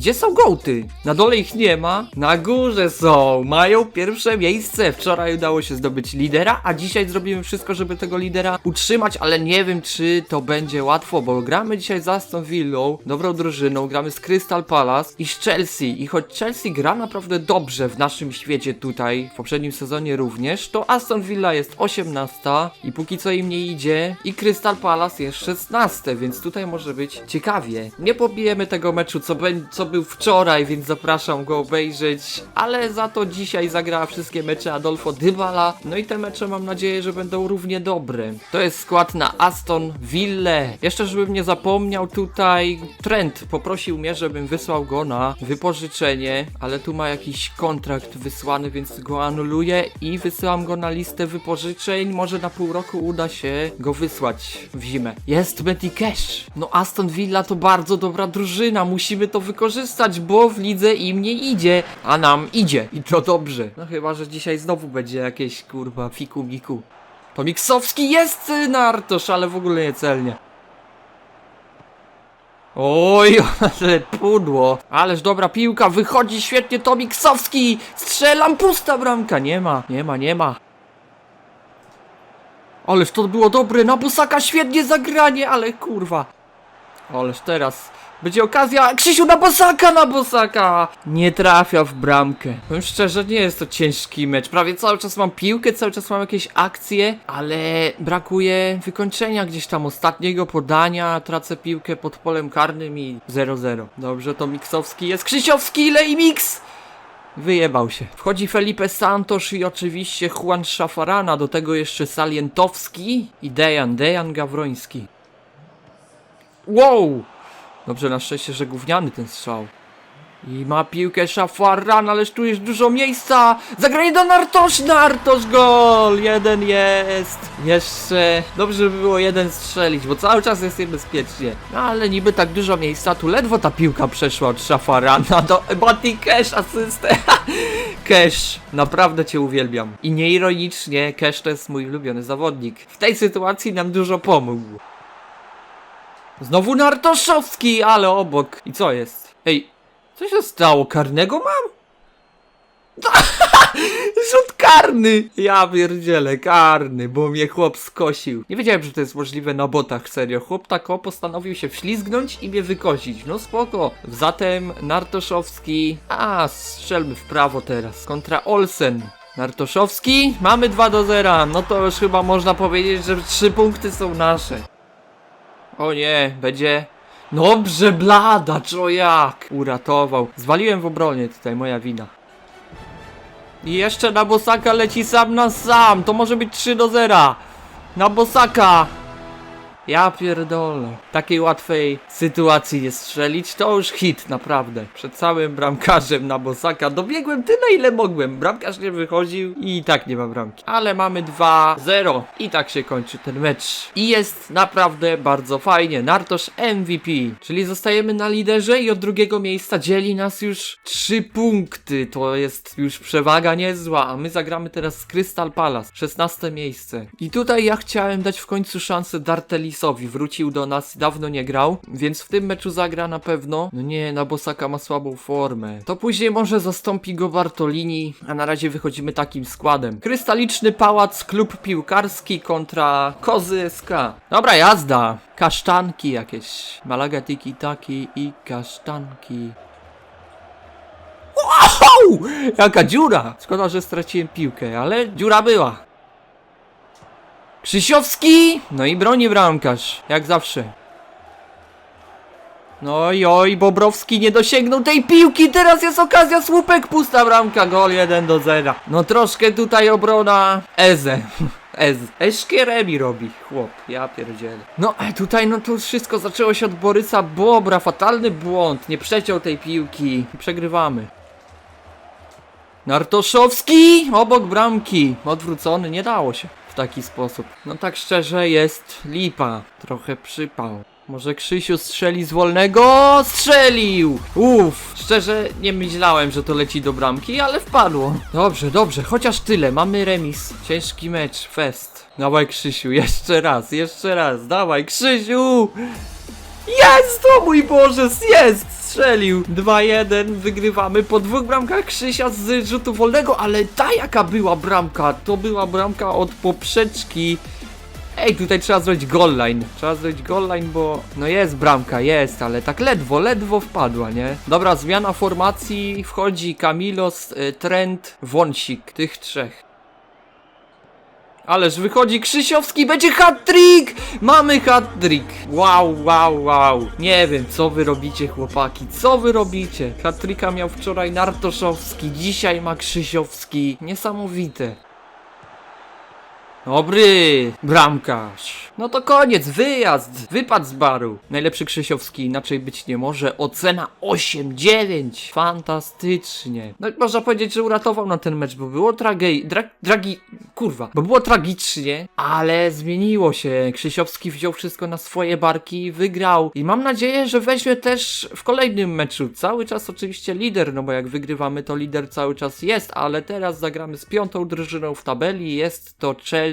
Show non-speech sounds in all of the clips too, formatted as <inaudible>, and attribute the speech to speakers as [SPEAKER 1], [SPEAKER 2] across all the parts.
[SPEAKER 1] Gdzie są gołty? Na dole ich nie ma. Na górze są. Mają pierwsze miejsce. Wczoraj udało się zdobyć lidera, a dzisiaj zrobimy wszystko, żeby tego lidera utrzymać, ale nie wiem, czy to będzie łatwo, bo gramy dzisiaj z Aston Villą, dobrą drużyną, gramy z Crystal Palace i z Chelsea. I choć Chelsea gra naprawdę dobrze w naszym świecie tutaj, w poprzednim sezonie również, to Aston Villa jest 18 i póki co im nie idzie i Crystal Palace jest 16, więc tutaj może być ciekawie. Nie pobijemy tego meczu, co, co był wczoraj, więc zapraszam go obejrzeć, ale za to dzisiaj zagrała wszystkie mecze Adolfo Dybala, no i te mecze mam nadzieję, że będą równie dobre. To jest skład na Aston Ville. Jeszcze żebym nie zapomniał tutaj, Trent poprosił mnie, żebym wysłał go na wypożyczenie, ale tu ma jakiś kontrakt wysłany, więc go anuluję i wysyłam go na listę wypożyczeń. Może na pół roku uda się go wysłać w zimę. Jest Betty Cash. No Aston Villa to bardzo dobra drużyna, musimy to wykorzystać, bo w lidze im nie idzie, a nam idzie. I to dobrze. No chyba, że dzisiaj znowu będzie jakieś kurwa fiku miku. To Miksowski jest y, Nartosz, ale w ogóle nie celnie. Oj, <laughs> ale pudło. Ależ dobra piłka, wychodzi świetnie to Miksowski. Strzelam, pusta bramka. Nie ma, nie ma, nie ma. Ależ to było dobre, na Busaka świetnie zagranie, ale kurwa. Ależ teraz będzie okazja. Krzysiu na Bosaka, na Bosaka! Nie trafia w bramkę. Powiem szczerze, nie jest to ciężki mecz. Prawie cały czas mam piłkę, cały czas mam jakieś akcje, ale brakuje wykończenia gdzieś tam ostatniego podania. Tracę piłkę pod polem karnym i 0-0. Dobrze, to Miksowski jest. Krzysiowski, ile i Miks! Wyjebał się. Wchodzi Felipe Santos i oczywiście Juan Szafarana, do tego jeszcze Salientowski i Dejan, Dejan Gawroński. Wow! Dobrze, na szczęście, że gówniany ten strzał. I ma piłkę Szafaran, ależ tu jest dużo miejsca! Zagranie do Nartosz! Nartosz gol! Jeden jest! Jeszcze... Dobrze by było jeden strzelić, bo cały czas jest niebezpiecznie. No ale niby tak dużo miejsca, tu ledwo ta piłka przeszła od Szafarana do Bati Cash asystę. Cash, naprawdę cię uwielbiam. I nieironicznie, Cash to jest mój ulubiony zawodnik. W tej sytuacji nam dużo pomógł. Znowu Nartoszowski, ale obok. I co jest? Ej, co się stało? Karnego mam? <laughs> Rzut karny! Ja pierdzielę, karny, bo mnie chłop skosił. Nie wiedziałem, że to jest możliwe na botach, serio. Chłop tak o postanowił się wślizgnąć i mnie wykosić. No spoko. Zatem Nartoszowski... A, strzelmy w prawo teraz. Kontra Olsen. Nartoszowski, mamy 2 do 0. No to już chyba można powiedzieć, że 3 punkty są nasze. O nie, będzie... Dobrze, blada, co jak? Uratował. Zwaliłem w obronie tutaj, moja wina. I jeszcze na Bosaka leci sam na sam. To może być 3 do 0. Na Bosaka. Ja pierdolę. Takiej łatwej sytuacji nie strzelić, to już hit, naprawdę. Przed całym bramkarzem na Bosaka dobiegłem tyle, ile mogłem. Bramkarz nie wychodził i tak nie ma bramki. Ale mamy 2-0 i tak się kończy ten mecz. I jest naprawdę bardzo fajnie. Nartosz MVP, czyli zostajemy na liderze i od drugiego miejsca dzieli nas już 3 punkty. To jest już przewaga niezła, a my zagramy teraz z Crystal Palace. 16 miejsce. I tutaj ja chciałem dać w końcu szansę Dartelisowi. Wrócił do nas, dawno nie grał, więc w tym meczu zagra na pewno. No nie, na Bosaka ma słabą formę. To później może zastąpi go Bartolini, a na razie wychodzimy takim składem. Krystaliczny Pałac, klub piłkarski kontra Kozy SK. Dobra, jazda. Kasztanki jakieś. Malaga tiki taki i kasztanki. Wow! Jaka dziura! Szkoda, że straciłem piłkę, ale dziura była. Krzysiowski! No i broni bramkarz, jak zawsze. No i oj, Bobrowski nie dosięgnął tej piłki, teraz jest okazja, słupek, pusta bramka, gol 1 do 0. No troszkę tutaj obrona Eze. <laughs> Ez. Eszkieremi robi, chłop, ja pierdzielę. No, a tutaj no to wszystko zaczęło się od Borysa Bobra, fatalny błąd, nie przeciął tej piłki. Przegrywamy. Nartoszowski obok bramki. Odwrócony, nie dało się taki sposób. No tak szczerze jest lipa. Trochę przypał. Może Krzysiu strzeli z wolnego? Strzelił! Uff, szczerze nie myślałem, że to leci do bramki, ale wpadło. Dobrze, dobrze, chociaż tyle. Mamy remis. Ciężki mecz, fest. Dawaj Krzysiu, jeszcze raz, jeszcze raz. Dawaj Krzysiu! Jest! O mój Boże, jest! Strzelił! 2-1, wygrywamy po dwóch bramkach Krzysia z rzutu wolnego, ale ta jaka była bramka? To była bramka od poprzeczki. Ej, tutaj trzeba zrobić goal line. Trzeba zrobić goal line, bo no jest bramka, jest, ale tak ledwo, ledwo wpadła, nie? Dobra, zmiana formacji, wchodzi Kamilos, y, Trent, Wąsik, tych trzech. Ależ wychodzi Krzysiowski, będzie hat-trick! Mamy hat-trick! Wow, wow, wow. Nie wiem, co wy robicie, chłopaki, co wy robicie? Hat-tricka miał wczoraj Nartoszowski, dzisiaj ma Krzysiowski. Niesamowite. Dobry, bramkarz. No to koniec, wyjazd, wypad z baru. Najlepszy Krzysiowski, inaczej być nie może. Ocena 8-9. Fantastycznie. No można powiedzieć, że uratował na ten mecz, bo było tragej... Dra, dragi... Kurwa. Bo było tragicznie, ale zmieniło się. Krzysiowski wziął wszystko na swoje barki i wygrał. I mam nadzieję, że weźmie też w kolejnym meczu. Cały czas oczywiście lider, no bo jak wygrywamy, to lider cały czas jest, ale teraz zagramy z piątą drużyną w tabeli. Jest to Chelsea.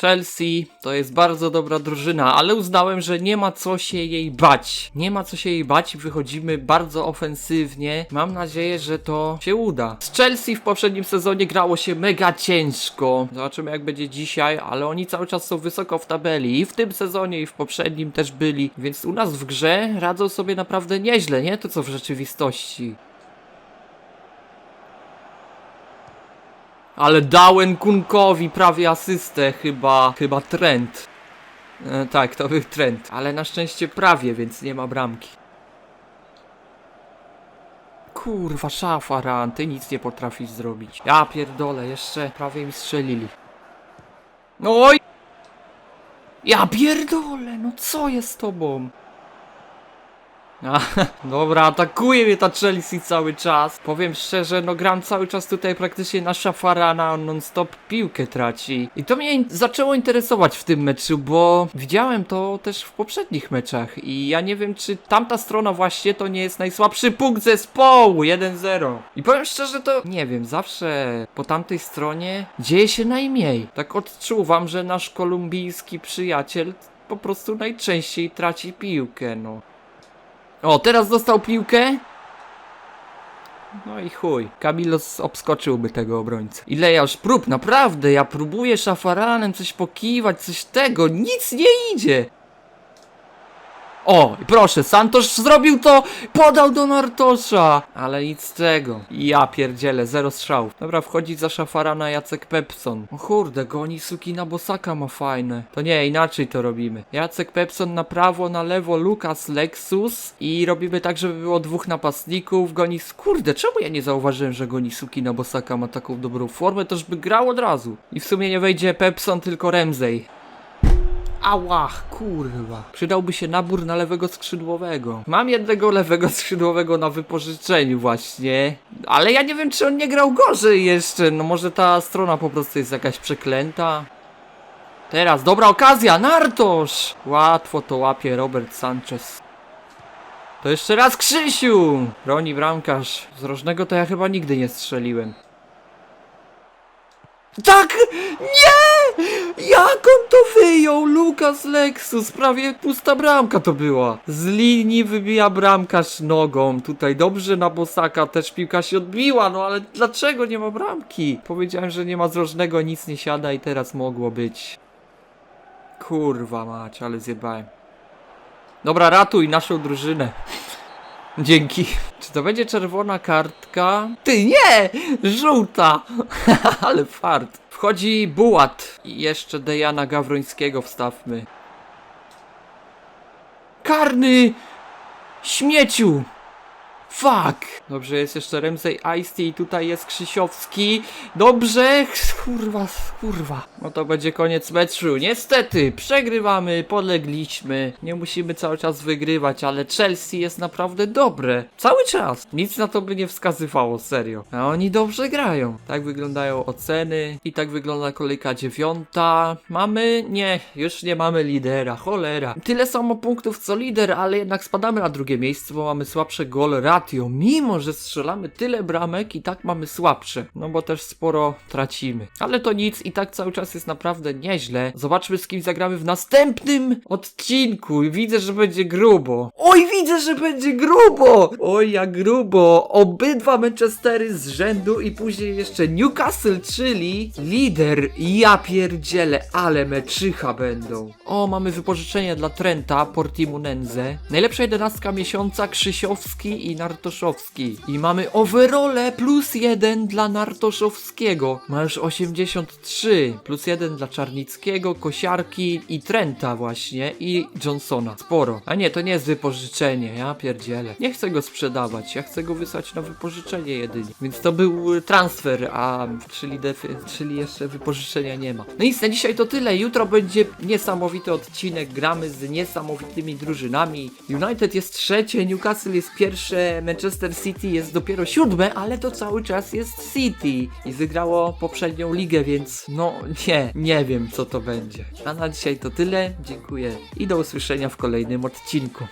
[SPEAKER 1] Chelsea to jest bardzo dobra drużyna, ale uznałem, że nie ma co się jej bać. Nie ma co się jej bać, wychodzimy bardzo ofensywnie. Mam nadzieję, że to się uda. Z Chelsea w poprzednim sezonie grało się mega ciężko. Zobaczymy jak będzie dzisiaj, ale oni cały czas są wysoko w tabeli. I w tym sezonie, i w poprzednim też byli. Więc u nas w grze radzą sobie naprawdę nieźle, nie to co w rzeczywistości. Ale dałem Kunkowi prawie asystę, chyba, chyba trend. E, tak, to był trend, ale na szczęście prawie, więc nie ma bramki. Kurwa, szafaran, ty nic nie potrafisz zrobić. Ja pierdolę, jeszcze prawie mi strzelili. Oj! Ja pierdolę, no co jest z tobą? <laughs> Dobra, atakuje mnie ta Chelsea cały czas. Powiem szczerze, no gram cały czas tutaj praktycznie na szafarana, on non-stop piłkę traci. I to mnie in zaczęło interesować w tym meczu, bo widziałem to też w poprzednich meczach i ja nie wiem, czy tamta strona właśnie to nie jest najsłabszy punkt zespołu, 1-0. I powiem szczerze, to nie wiem, zawsze po tamtej stronie dzieje się najmniej. Tak odczuwam, że nasz kolumbijski przyjaciel po prostu najczęściej traci piłkę, no. O, teraz dostał piłkę. No i chuj. Kamilos obskoczyłby tego obrońcę. Ile ja już prób, naprawdę, ja próbuję szafaranem coś pokiwać, coś tego, nic nie idzie. O, proszę, Santosz zrobił to, podał do Nartosza, ale nic z tego. Ja pierdzielę, zero strzałów. Dobra, wchodzi za szafarana Jacek Pepson. O kurde, goni Sukina Bosaka ma fajne. To nie, inaczej to robimy. Jacek Pepson na prawo, na lewo, Lukas Lexus i robimy tak, żeby było dwóch napastników. Goni, kurde, czemu ja nie zauważyłem, że goni Sukina Bosaka ma taką dobrą formę, to już by grał od razu. I w sumie nie wejdzie Pepson, tylko Ramsey. Ała, kurwa. Przydałby się nabór na lewego skrzydłowego. Mam jednego lewego skrzydłowego na wypożyczeniu właśnie. Ale ja nie wiem, czy on nie grał gorzej jeszcze. No może ta strona po prostu jest jakaś przeklęta. Teraz, dobra okazja, Nartosz! Łatwo to łapie Robert Sanchez. To jeszcze raz Krzysiu! Broni bramkarz. Z rożnego to ja chyba nigdy nie strzeliłem. Tak! Nie! Jak on to wyjął? Lukas Lexus, prawie pusta bramka to była. Z linii wybija bramkarz nogą. Tutaj dobrze na Bosaka też piłka się odbiła, no ale dlaczego nie ma bramki? Powiedziałem, że nie ma z rożnego, nic nie siada i teraz mogło być. Kurwa mać, ale zjebałem. Dobra, ratuj naszą drużynę. Dzięki. Czy to będzie czerwona kartka? Ty nie! Żółta! <laughs> Ale fart. Wchodzi Bułat. I jeszcze Dejana Gawrońskiego wstawmy. Karny! Śmieciu! Fuck! Dobrze, jest jeszcze Ramsey Ice i tutaj jest Krzysiowski. Dobrze! Kurwa, kurwa. No to będzie koniec meczu. Niestety, przegrywamy, polegliśmy. Nie musimy cały czas wygrywać, ale Chelsea jest naprawdę dobre. Cały czas. Nic na to by nie wskazywało, serio. A oni dobrze grają. Tak wyglądają oceny. I tak wygląda kolejka dziewiąta. Mamy? Nie, już nie mamy lidera. Cholera. Tyle samo punktów co lider, ale jednak spadamy na drugie miejsce, bo mamy słabsze gol racje Mimo, że strzelamy tyle bramek i tak mamy słabsze. No bo też sporo tracimy. Ale to nic i tak cały czas jest naprawdę nieźle. Zobaczmy z kim zagramy w następnym odcinku. Widzę, że będzie grubo. Oj, widzę, że będzie grubo! Oj, jak grubo. Obydwa Manchestery z rzędu i później jeszcze Newcastle, czyli lider. Ja pierdzielę, ale meczycha będą. O, mamy wypożyczenie dla Trenta, Portimonense. Najlepsza jedenastka miesiąca, Krzysiowski i Nartoszowski. I mamy overole plus jeden dla Nartoszowskiego. Ma już 83, plus jeden dla Czarnickiego, Kosiarki i Trenta właśnie i Johnsona. Sporo. A nie, to nie jest wypożyczenie, ja pierdzielę. Nie chcę go sprzedawać, ja chcę go wysłać na wypożyczenie jedynie. Więc to był transfer, a czyli, czyli jeszcze wypożyczenia nie ma. No nic, na dzisiaj to tyle. Jutro będzie niesamowity odcinek. Gramy z niesamowitymi drużynami. United jest trzecie, Newcastle jest pierwsze, Manchester City jest dopiero siódme, ale to cały czas jest City. I wygrało poprzednią ligę, więc no nie, nie wiem co to będzie. A na dzisiaj to tyle. Dziękuję i do usłyszenia w kolejnym odcinku.